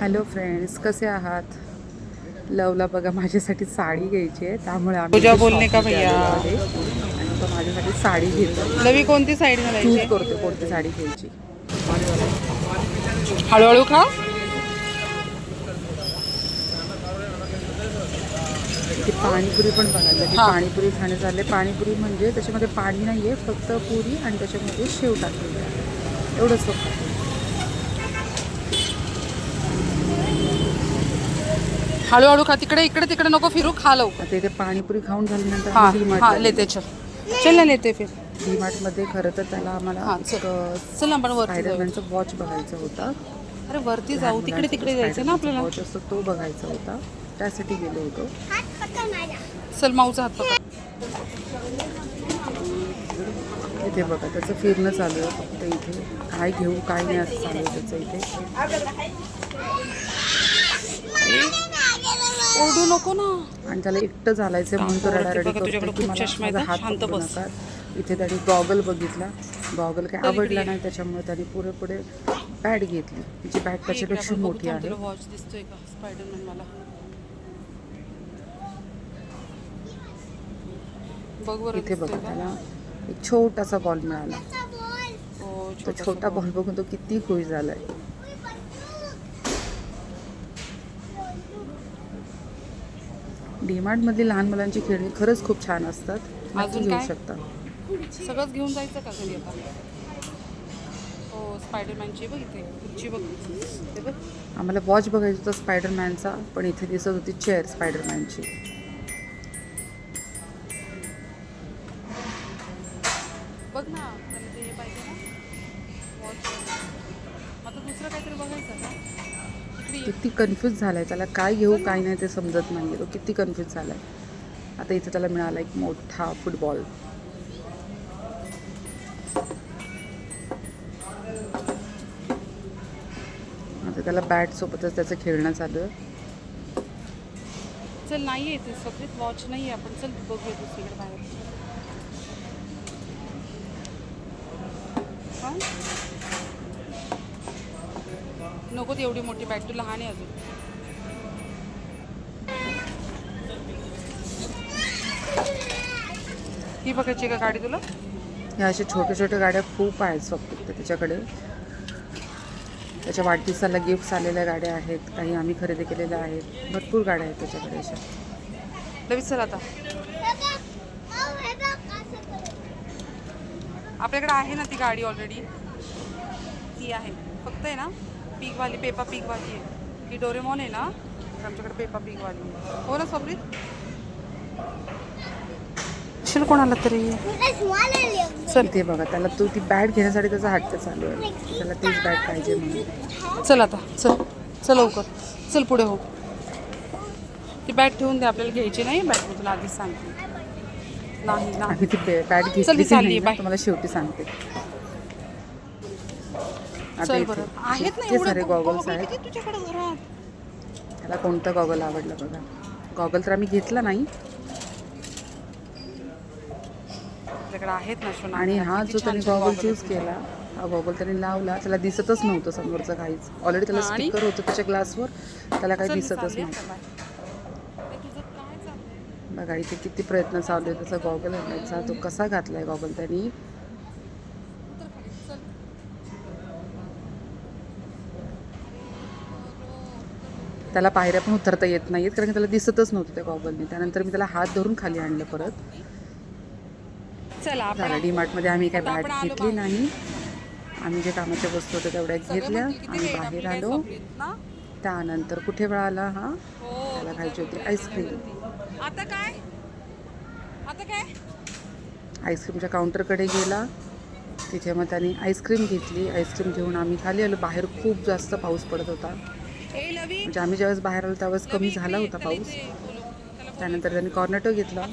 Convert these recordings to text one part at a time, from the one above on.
Hello friends कसे आहात? लवला बघा माझ्यासाठी साडी घ्यायची आहे त्यामुळे आम्ही बोलणे का भैया? आणि तो माझ्यासाठी साडी घेतो नवी कोणती साईड चूज घालायची करतो कोणती साडी घ्यायची. हळूहळू खा. ती पाणीपुरी पण बघायला. पाणीपुरी खाणे झाले. पाणीपुरी म्हणजे त्याच्यामध्ये पाणी नाही आहे फक्त पुरी आणि त्याच्यामध्ये शेव टाकलेली आहे. एवढंच फक्त. हळूहळू खा तिकडे इकडे तिकडे नको फिरू खा लव आता इथे पाणीपुरी खाऊन झाल्यानंतर हा डी हा लेते चल. चल ना लेते फिर. मध्ये खरं तर त्याला आम्हाला हा, चल. चल आपण वरती जाऊ. स्पायडरमॅनचा वॉच बघायचा होता. अरे वरती जाऊ. तिकडे तिकडे जायचं ना आपल्याला? वॉच असतो तो बघायचा होता. त्यासाठी गेलो होतो. चल माऊचा हात पकड. इथे बघा त्याचं फिरणं चालू आहे. फक्त इथे काय घेऊ काय नाही असं चालू आहे त्याचं इथे. ओरडू नको ना. आणि त्याला एकटं झालायचं म्हणून तो रडारडी करतो की मला माझा हात पकडू. नका. इथे त्याने गॉगल बघितला. गॉगल काही पलीकडे आवडला. नाही त्याच्यामुळे त्याने पुढे पुढे बॅट घेतली. तिची बॅट त्याच्यापेक्षा मोठी आहे. वॉच दिसतोय का? स्पायडरमॅन मला. इथे बघा? त्याला एक छोटासा बॉल मिळाला. हो, तो छोटा. बॉल बघून तो किती खुश झालाय. डीमार्ट मधली लहान मुलांची खेळणी खरंच खूप छान असतात. अजून घेऊ? शकता. सगळंच घेऊन जायचं का घरी आता? हो स्पायडरमॅनची बघ इथे. खुर्ची बघ. ते बघ. आम्हाला वॉच बघायचं होतं स्पायडरमॅनचा पण इथे दिसत होती चेअर स्पायडरमॅनची बघ ना हे पाहिजे ना. वॉच आता दुसरं काहीतरी बघायचं का. किती कन्फ्यूज झालाय. त्याला काय घेऊ काय नाही ते समजत नाही तो किती कन्फ्यूज झालाय. आता इथे त्याला मिळाला एक मोठा फुटबॉल आता त्याला बॅट सोबतच त्याचं खेळणं चालू आहे. चल नाही आहे ते सगळीच वॉच नाही आहे आपण चल बघूया दुसरीकडे बाहेर. नको ती एवढी मोठी बॅट तू लहान आहे अजून. ही बघायची का गाडी तुला? ह्या अशा छोट्या छोट्या गाड्या खूप आहेत फक्त त्याच्याकडे. त्याच्या वाढदिवसाला गिफ्ट्स आलेल्या गाड्या आहेत काही आम्ही खरेदी केलेल्या आहेत. भरपूर गाड्या आहेत त्याच्याकडे अशा. लगेच चल आता. आपल्याकडे आहे ना ती गाडी ऑलरेडी ती आहे. फक्त आहे ना? पीकवाली पेपा पीकवाली आहे. ही डोरेमॉन आहे ना तर आमच्याकडे पेपा पीकवाली आहे. हो ना सबरीत शिल कोणाला तरी? चल इथे बघा त्याला तो ती बॅट घेण्यासाठी त्याचा हट्ट चालू आहे. त्याला तीच बॅट पाहिजे म्हणून. चल आता चल चल लवकर. चल पुढे हो. ती बॅट ठेवून दे आपल्याला घ्यायची नाही बॅट मी तुला आधीच सांगते. नाही नाही. ती बॅट घेतली. तुम्हाला शेवटी सांगते. आता चल इथे. बरं. आहेत ना इतके सारे एवढे गॉगल्स आहेत. तुझ्याकडे घरात. त्याला कोणता गॉगल आवडला बघा. गॉगल तर आम्ही घेतला नाही. आहेत ना शोना आणि हा जो त्याने गॉगल चूज आहेत. केला हा गॉगल त्याने लावला. त्याला दिसतच नव्हतं समोरचं काहीच. ऑलरेडी त्याला हा, आणि? स्टिकर होतं त्याच्या ग्लासवर त्याला काही दिसतच नव्हतं? बघा इथे किती प्रयत्न चालू आहे त्याचा गॉगल घालायचा तो कसा घातलाय गॉगल त्यांनी उतर खाली, चल. त्याला पायऱ्या पण उतरता येत नाहीत कारण त्याला दिसतच नव्हतं त्या गॉगलने त्यानंतर मी त्याला हात धरून खाली आणलं परत. चल आपण झालं डीमार्टमध्ये आम्ही काही आता बॅट आलो घेतली. नाही. आम्ही जे कामाच्या वस्तू होत्या तेवढ्या सगळे घेतल्या वेळ बाहेर काय आलो? त्यानंतर कुठे मिळाला हा? हो, त्याला खायची होती आईस्क्रीम. आता काय? आता काय? आईस्क्रीमच्या काउंटरकडे गेला. तिथे मग त्याने आईस्क्रीम घेतली. आईस्क्रीम घेऊन आम्ही खाली आलो. बाहेर खूप जास्त पाऊस पडत होता. म्हणजे आम्ही ज्यावेळेस बाहेर आलो त्यावेळेस कमी झाला होता पाऊस. त्यानंतर त्यांनी कॉर्नेटो घेतला.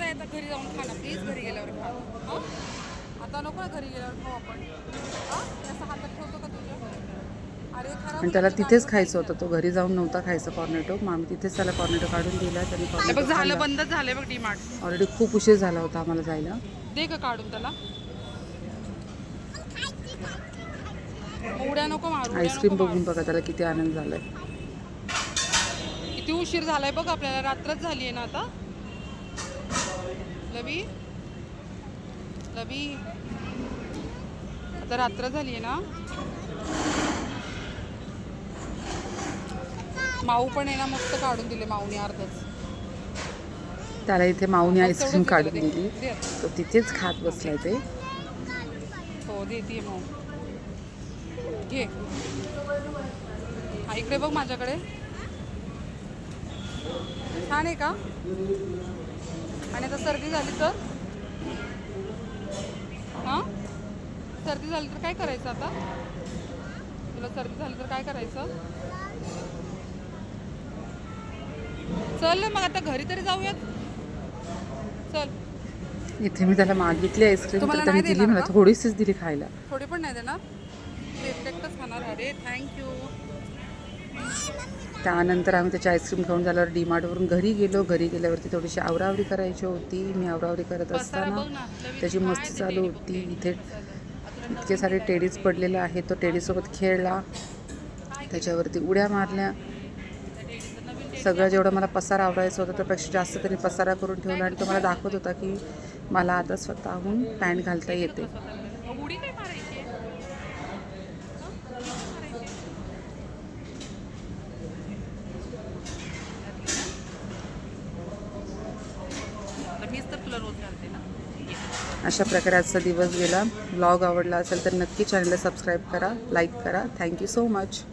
आणि त्याला तिथेच खायचं होतं. तो घरी जाऊन नव्हता खायचं कॉर्नेटो मग आम्ही तिथेच त्याला कॉर्नेटो काढून दिला. त्याने झालं बंद झालंय बघ डीमार्ट ऑलरेडी खूप उशीर झाला होता आम्हाला जायला. दे का काढून त्याला. आईस्क्रीम बघून. बघा त्याला किती आनंद झालाय. किती उशीर झालाय बघ आपल्याला रात्रच झाली आहे ना आता. लवी? लवी? आता रात्र झाली आहे ना. माऊ पण आहे ना मस्त काढून दिले माऊने अर्धच. त्याला इथे माऊनी आईस्क्रीम काढून दिलं. ते. तिथेच खात बसलाय ते. हो देते मग घे. हा इकडे बघ माझ्याकडे. छान आहे का? आणि आता सर्दी झाली तर? हां? सर्दी झाली तर काय करायचं आता? तुला सर्दी झाली तर काय करायचं? चल मग आता घरी तरी जाऊयात. चल. इथे मी त्याला मागितली आईस्क्रीम तर तुम्हाला त्याने नाही दिली मला? थोडीशीच दिली खायला. थोडी पण नाही देणार. एकटेच खाणार. अरे थँक्यू त्यानंतर आम्ही त्याची आईस्क्रीम खाऊन झाल्यावर डीमार्टवरून घरी गेलो. घरी गेल्यावरती थोडीशी आवरावरी करायची होती. मी आवरावरी करत असताना त्याची मस्ती चालू होती. इथे इतके सारे टेडीज पडलेले आहेत. तो टेडीसोबत खेळला. त्याच्यावरती उड्या मारल्या. सगळं जेवढं मला पसारा आवरायचं होतं त्यापेक्षा जास्त तरी पसारा करून ठेवला. आणि तो मला दाखवत होता की मला आता स्वतःहून पॅन्ट घालता येते उडी काय मारायची मीच तर तुला रोज घालते ना अशा प्रकारे आजचा दिवस गेला. ब्लॉग आवडला असेल तर नक्की चॅनलला सबस्क्राईब करा लाईक करा. Thank you so much